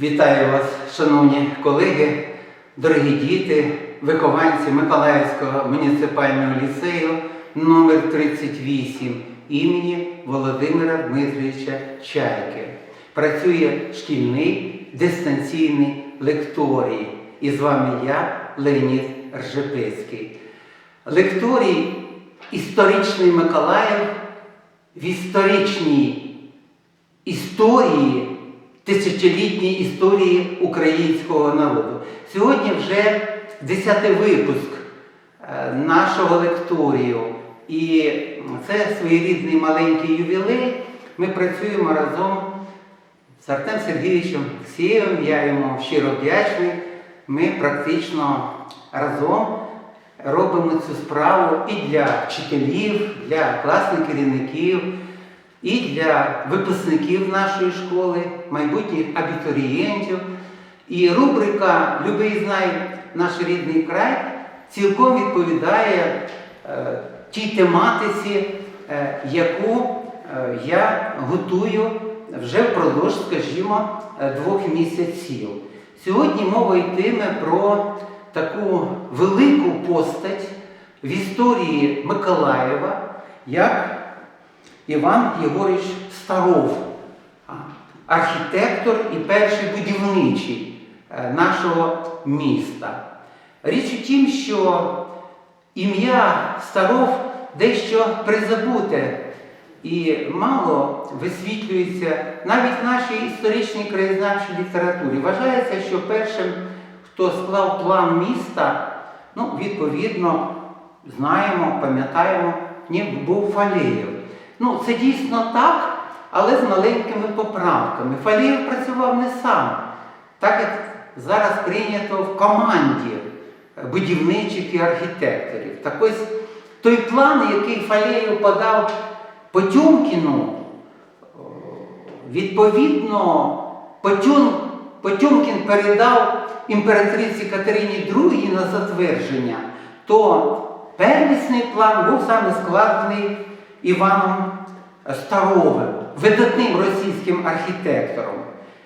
Вітаю вас, шановні колеги, дорогі діти, вихованці Миколаївського муніципального ліцею номер 38 імені Володимира Дмитровича Чайки. Працює шкільний дистанційний лекторій. І з вами я, Леонід Ржепецький. Лекторій історичний Миколаїв в історичній історії, тисячолітній історії українського народу. Сьогодні вже 10-й випуск е, нашого лекторію. І це своєрідний маленький ювілей. Ми працюємо разом з Артем Сергійовичем Олексієвим. Я йому щиро вдячний. Ми практично разом робимо цю справу і для вчителів, для класних керівників, і для випускників нашої школи, майбутніх абітурієнтів. І рубрика Любий знає наш рідний край цілком відповідає е, тій тематиці, е, яку е, я готую вже впродовж, скажімо, е, двох місяців. Сьогодні мова йтиме про таку велику постать в історії Миколаєва, як Іван Єгорич Старов, архітектор і перший будівничий е, нашого міста. Річ у тім, що ім'я Старов дещо призабуте і мало висвітлюється навіть в нашій історичній краєзнавчій літературі. Вважається, що першим, хто склав план міста, ну, відповідно, знаємо, пам'ятаємо, був Фалеєв. Ну, це дійсно так, але з маленькими поправками. Фалеєв працював не сам, так як зараз прийнято в команді будівничих і архітекторів. Так ось той план, який Фалеєв подав Потьомкіну, відповідно, Потьом, Потьомкін передав імператриці Катерині II на затвердження, то первісний план був саме складений Іваном Старовим, видатним російським архітектором,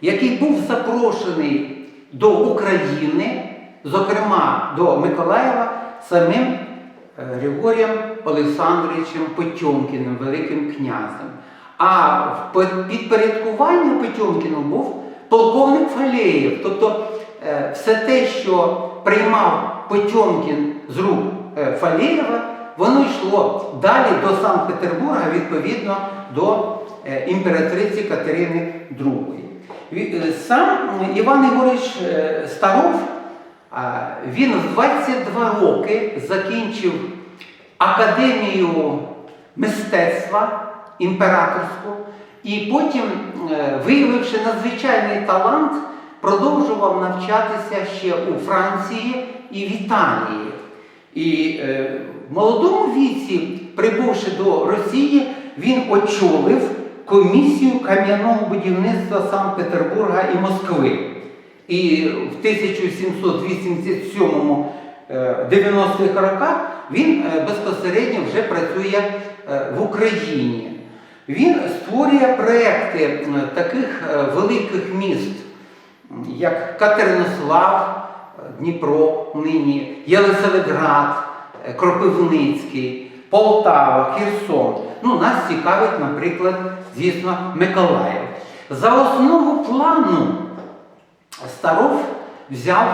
який був запрошений до України, зокрема до Миколаєва, самим е, Григорієм Олександровичем Потьомкіним, Великим князем. А в по- підпорядкуванні Потьомкіну був полковник Фалеєв. Тобто е, все те, що приймав Потьомкін з рук е, Фалеєва, воно йшло далі до Санкт-Петербурга, відповідно до е, імператриці Катерини II. Е, Сам Іван Ігорович е, Старов, він в 22 роки закінчив Академію мистецтва імператорську, і потім, виявивши надзвичайний талант, продовжував навчатися ще у Франції і в Італії. І е, в молодому віці, прибувши до Росії, він очолив комісію кам'яного будівництва Санкт-Петербурга і Москви. І в 1787 е, 90-х роках він е, безпосередньо вже працює е, в Україні. Він створює проекти е, таких е, великих міст, як Катеринослав, е, Дніпро нині, Єлисаветград, е, Кропивницький, Полтава, Херсон. Ну, нас цікавить, наприклад, звісно, Миколаїв. За основу плану Старов взяв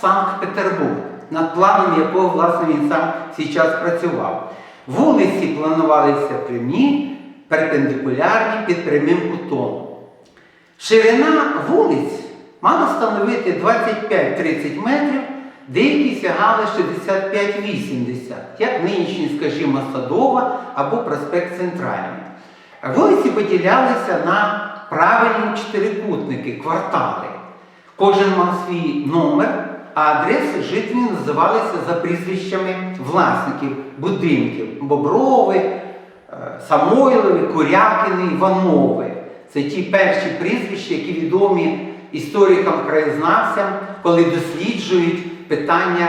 Санкт-Петербург, над планом якого, власне, він сам час працював. Вулиці планувалися прямі, перпендикулярні під прямим кутом. Ширина вулиць мала становити 25-30 метрів, деякі сягали 65-80, як нинішній, скажімо, Садова або проспект Центральний. Вулиці поділялися на правильні чотирикутники, квартали. Кожен мав свій номер, а адреси жителів називалися за прізвищами власників будинків Боброви, е, Самойлові, Курякини, Іванови. Це ті перші прізвища, які відомі історикам-краєзнавцям, коли досліджують питання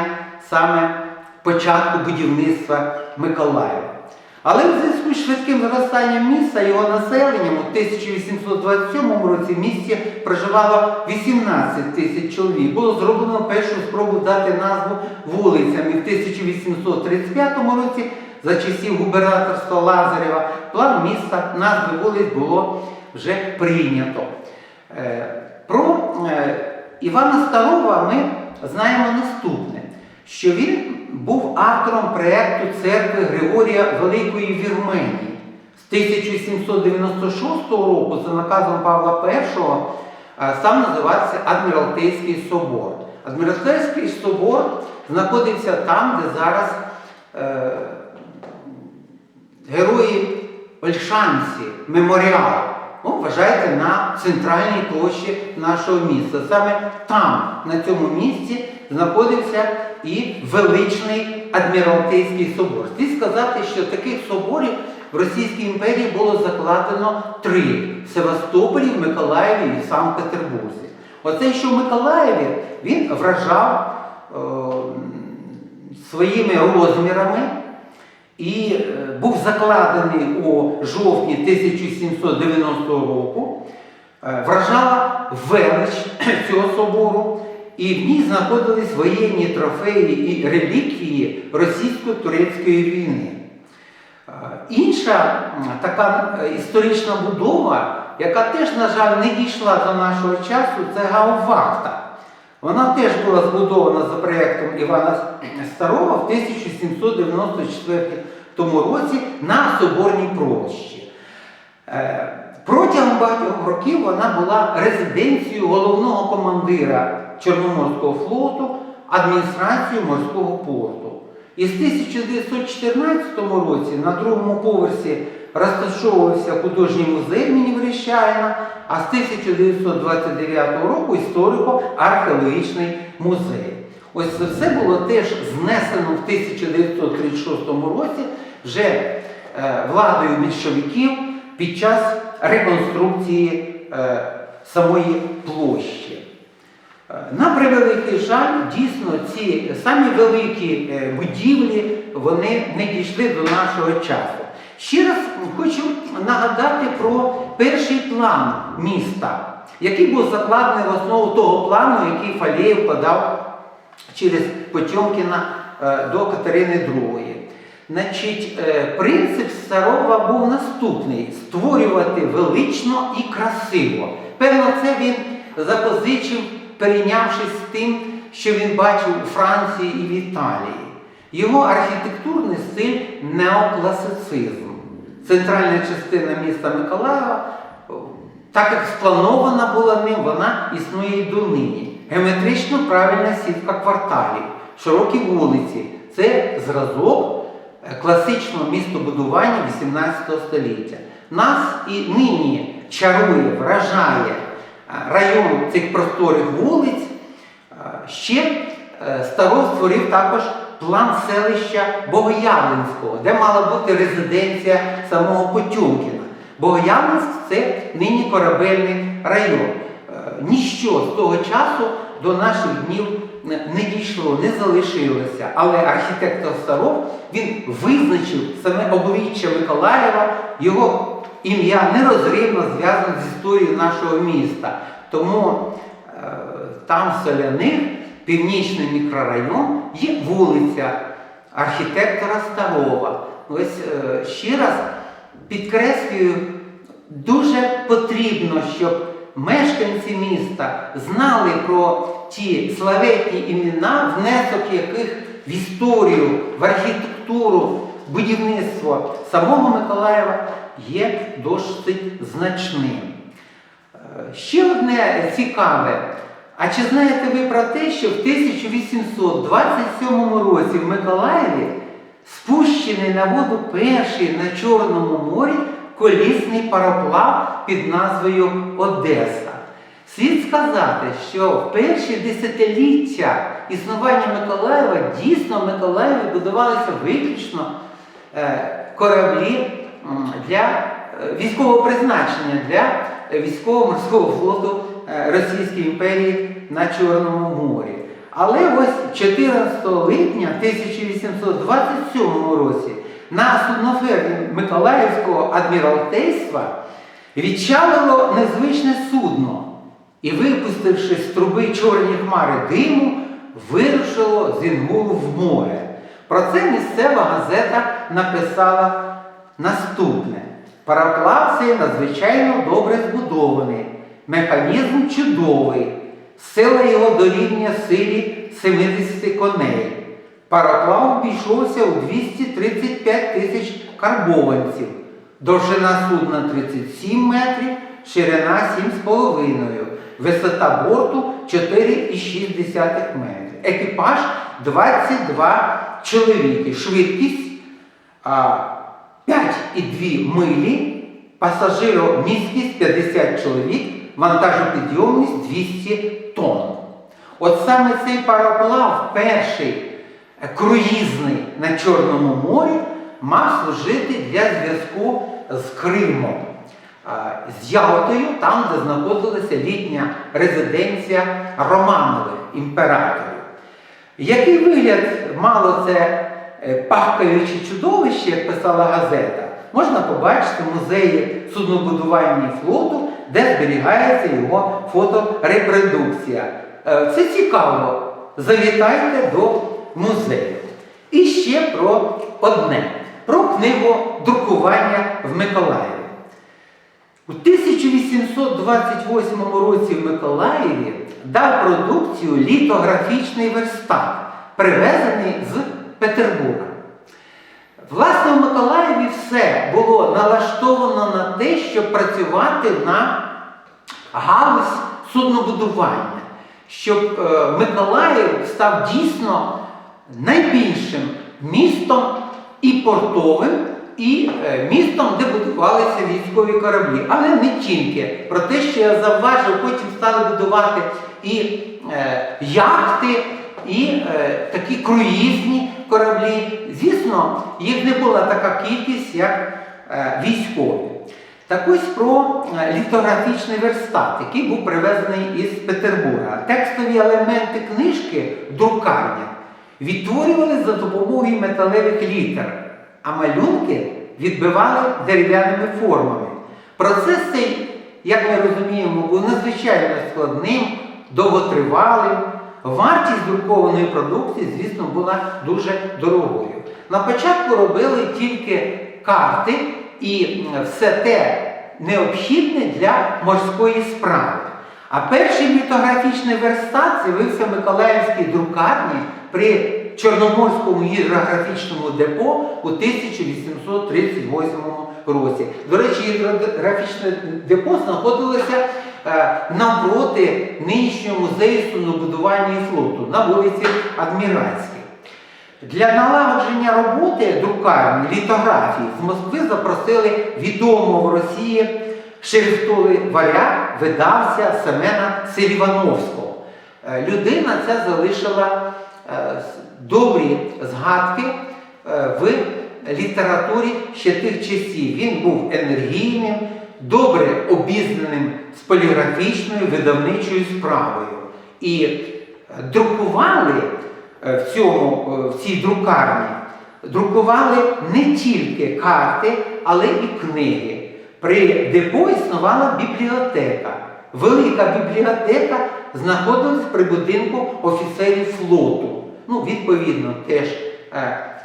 саме початку будівництва Миколаєва. Але в зв'язку з швидким зростанням міста його населенням у 1827 році в місті проживало 18 тисяч чоловік. Було зроблено першу спробу дати назву вулицям. І в 1835 році за часів губернаторства Лазарєва план міста назви вулиць було вже прийнято. Про е, Івана Старова ми знаємо наступне, що він був автором проєкту церкви Григорія Великої Вірменії. З 1796 року за наказом Павла І е, став називатися Адміралтейський собор. Адміралтейський собор знаходився там, де зараз е, герої Ольшанці, меморіал. Вважайте на центральній площі нашого міста. Саме там, на цьому місці, знаходився і величний Адміралтейський собор. Слід сказати, що таких соборів в Російській імперії було закладено три в Севастополі, Миколаєві і в Санкт-Петербурзі. Оцей, що в Миколаєві, він вражав е, своїми розмірами і е, був закладений у жовтні 1790 року, е, вражала велич цього собору, і в ній знаходились воєнні трофеї і реліквії російсько-турецької війни. Е, Інша така історична будова, яка теж, на жаль, не дійшла до нашого часу, це Гаувахта. Вона теж була збудована за проєктом Івана Старого в 1794 році на Соборній площі. Е, Протягом багатьох років вона була резиденцією головного командира Чорноморського флоту, адміністрації морського порту. І з 1914 році на другому поверсі розташовувався художній музей імені Верещаїна, а з 1929 року історико-археологічний музей. Ось це все було теж знесено в 1936 році вже е, владою більшовиків під час реконструкції е, самої площі. Е, На превеликий жаль, дійсно, ці самі великі будівлі вони не дійшли до нашого часу. Ще раз хочу нагадати про перший план міста, який був закладений в основу того плану, який Фалєєв подав через Потьомкіна е, до Катерини II. Значить, е, принцип Старова був наступний: створювати велично і красиво. Певно, це він запозичив, перейнявшись тим, що він бачив у Франції і в Італії. Його архітектурний стиль неокласицизм. Центральна частина міста Миколаєва, так як спланована була ним, вона існує й донині. Геометрично правильна сітка кварталів, широкі вулиці це зразок е, класичного містобудування 18 століття. Нас і нині чарує, вражає е, район цих просторих вулиць. Е, Ще Старов створив також план селища Богоявленського, де мала бути резиденція самого Потьомкіна. Богоявленськ це нині корабельний район. Е, Ніщо з того часу до наших днів не дійшло, не залишилося. Але архітектор Старов він визначив саме обличчя Миколаєва, його ім'я нерозривно зв'язане з історією нашого міста. Тому е, там Соляних, північний мікрорайон, є вулиця архітектора Старова. Ось е, ще раз підкреслюю, дуже потрібно, щоб мешканці міста знали про ті славетні імена, внесок яких в історію, в архітектуру, будівництво самого Миколаєва є досить значним. Е, Ще одне цікаве. А чи знаєте ви про те, що в 1827 році в Миколаєві спущений на воду перший на Чорному морі колісний пароплав під назвою Одеса? Слід сказати, що в перші десятиліття існування Миколаєва дійсно в Миколаєві будувалися виключно е, кораблі для е, військового призначення для військово-морського флоту е, Російської імперії на Чорному морі. Але ось 14 липня 1827 році на суднофермі Миколаївського адміралтейства відчалило незвичне судно і, випустивши з труби чорні хмари диму, вирушило з Інгулу в море. Про це місцева газета написала наступне. Пароплав цей надзвичайно добре збудований, механізм чудовий, сила його дорівнює силі 70 коней. Пароплав обійшовся у 235 тисяч карбованців, довжина судна 37 метрів, ширина 7,5, висота борту 4,6 метрів. Екіпаж 22 чоловіки, швидкість 5,2 милі, пасажиромісткість 50 чоловік, вантажопідйомність 200 тонн. От саме цей пароплав, перший круїзний на Чорному морі, мав служити для зв'язку з Кримом, з Ялтою, там, де знаходилася літня резиденція Романових імператорів. Який вигляд мало це е, пахкаюче чудовище, як писала газета, можна побачити в музеї суднобудування флоту, де зберігається його фоторепродукція. Е, Це цікаво. Завітайте до музею. І ще про одне: про книгодрукування в Миколаєві. У 1828 році в Миколаєві дав продукцію літографічний верстат, привезений з Петербурга. Власне, в Миколаєві все було налаштовано на те, щоб працювати на галузь суднобудування, щоб е, Миколаїв став дійсно найбільшим містом і портовим, і е, містом, де будувалися військові кораблі. Але не тільки. Про те, що я завважив, потім стали будувати і е, яхти, і такі круїзні кораблі. Звісно, їх не була така кількість, як е, військові. Так ось про е, літографічний верстат, який був привезений із Петербурга. Текстові елементи книжки в друкарнях відтворювали за допомогою металевих літер, а малюнки відбивали дерев'яними формами. Процес цей, як ми розуміємо, був надзвичайно складним, довготривалим. Вартість друкованої продукції, звісно, була дуже дорогою. На початку робили тільки карти і все те необхідне для морської справи. А перший літографічний верстат з'явився в Миколаївській друкарні при Чорноморському гідрографічному депо у 1838 році. До речі, гідрографічне депо знаходилося навпроти нинішнього музею суднобудування і флоту на вулиці Адміральській. Для налагодження роботи друкарні літографії з Москви запросили відомого в Росії шрифтоваря видавця Семена Селівановського. Е, Людина ця залишила е, добрі згадки е, в літературі ще тих часів. Він був енергійним, добре обізнаним з поліграфічною видавничою справою. І е, друкували е, в, цьому, е, в цій друкарні, друкували не тільки карти, але і книги. При депо існувала бібліотека. Велика бібліотека знаходилась при будинку офіцерів флоту. Ну, відповідно, теж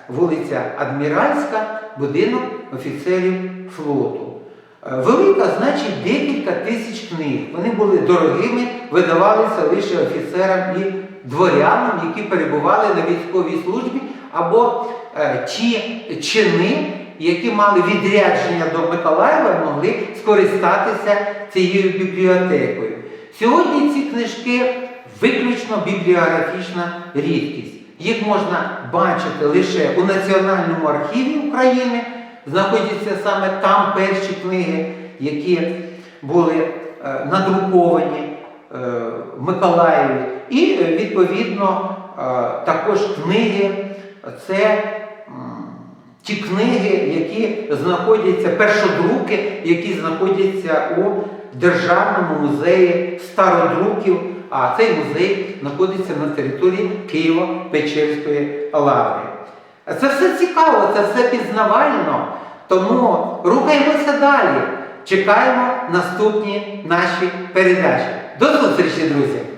вулиця Адміральська, будинок офіцерів флоту. Е, Велика, значить, декілька тисяч книг. Вони були дорогими, видавалися лише офіцерам і дворянам, які перебували на військовій службі, або е, ті чини, які мали відрядження до Миколаєва, могли скористатися цією бібліотекою. Сьогодні ці книжки виключно бібліографічна рідкість. Їх можна бачити лише у Національному архіві України, знаходяться саме там перші книги, які були е, надруковані е, в Миколаєві. І, е, відповідно, також книги це ті книги, які знаходяться, першодруки, які знаходяться у Державному музеї стародруків, а цей музей знаходиться на території Києво-Печерської лаври. Це все цікаво, це все пізнавально. Тому рухаємося далі. Чекаємо наступні наші передачі. До зустрічі, друзі!